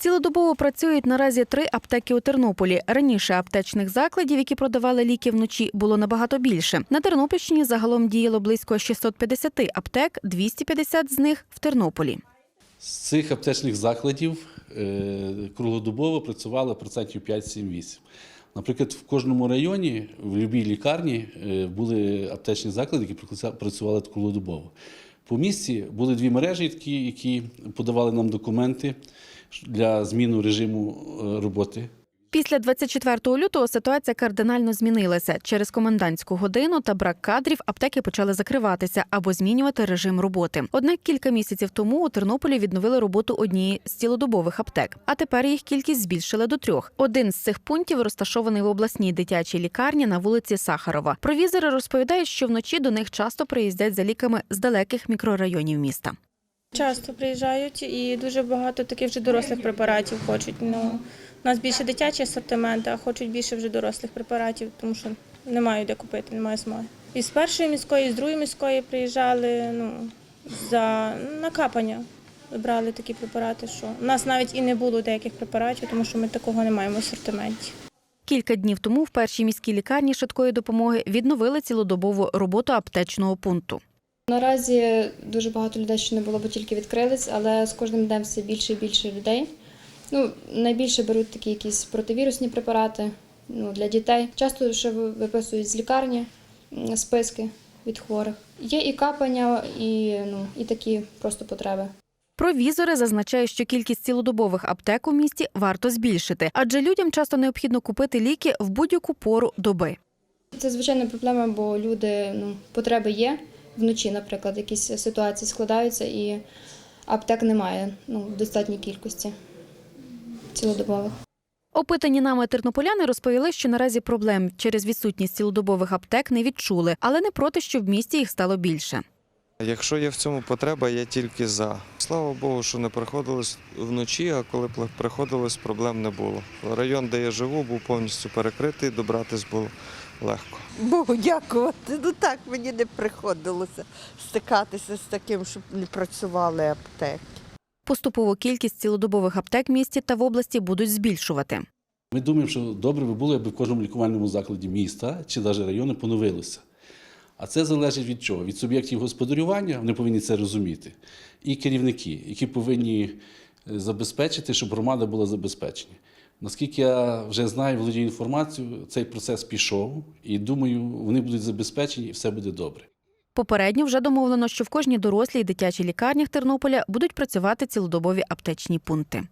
Цілодобово працюють наразі три аптеки у Тернополі. Раніше аптечних закладів, які продавали ліки вночі, було набагато більше. На Тернопільщині загалом діяло близько 650 аптек, 250 з них в Тернополі. З цих аптечних закладів е, круглодобово працювало процентів 5-7-8. Наприклад, в кожному районі, в будь-якій лікарні е, були аптечні заклади, які працювали круглодобово. По місті були дві мережі, які подавали нам документи для зміни режиму е, роботи Після 24 лютого ситуація кардинально змінилася. Через комендантську годину та брак кадрів аптеки почали закриватися або змінювати режим роботи. Однак кілька місяців тому у Тернополі відновили роботу однієї з цілодобових аптек. А тепер їх кількість збільшили до трьох. Один з цих пунктів розташований в обласній дитячій лікарні на вулиці Сахарова. Провізори розповідають, що вночі до них часто приїздять за ліками з далеких мікрорайонів міста. Часто приїжджають і дуже багато таких вже дорослих препаратів хочуть. Ну, у нас більше дитячий асортимент, а хочуть більше вже дорослих препаратів, тому що немає де купити, немає змоги. І з першої міської, і з другої міської приїжджали ну, за накапання. Брали такі препарати, що у нас навіть і не було деяких препаратів, тому що ми такого не маємо в асортименті. Кілька днів тому в першій міській лікарні швидкої допомоги відновили цілодобову роботу аптечного пункту. Наразі дуже багато людей ще не було, бо тільки відкрились, але з кожним днем все більше і більше людей. Ну, найбільше беруть такі якісь противірусні препарати ну, для дітей. Часто ще виписують з лікарні списки від хворих. Є і капання, і, ну, і такі просто потреби. Провізори зазначають, що кількість цілодобових аптек у місті варто збільшити, адже людям часто необхідно купити ліки в будь-яку пору доби. Це звичайна проблема, бо люди ну, потреби є. Вночі, наприклад, якісь ситуації складаються і аптек немає ну, в достатній кількості цілодобових. Опитані нами тернополяни розповіли, що наразі проблем через відсутність цілодобових аптек не відчули, але не проти, щоб в місті їх стало більше. Якщо є в цьому потреба, я тільки за. Слава Богу, що не приходилось вночі, а коли приходилось, проблем не було. Район, де я живу, був повністю перекритий, добратись було легко. Богу дякувати. Ну так мені не приходилося стикатися з таким, щоб не працювали аптеки. Поступово кількість цілодобових аптек в місті та в області будуть збільшувати. Ми думаємо, що добре би було, якби в кожному лікувальному закладі міста чи навіть району поновилося. А це залежить від чого? Від суб'єктів господарювання, вони повинні це розуміти, і керівники, які повинні забезпечити, щоб громада була забезпечена. Наскільки я вже знаю, володію інформацією, цей процес пішов, і думаю, вони будуть забезпечені і все буде добре. Попередньо вже домовлено, що в кожній дорослій і дитячій лікарнях Тернополя будуть працювати цілодобові аптечні пункти.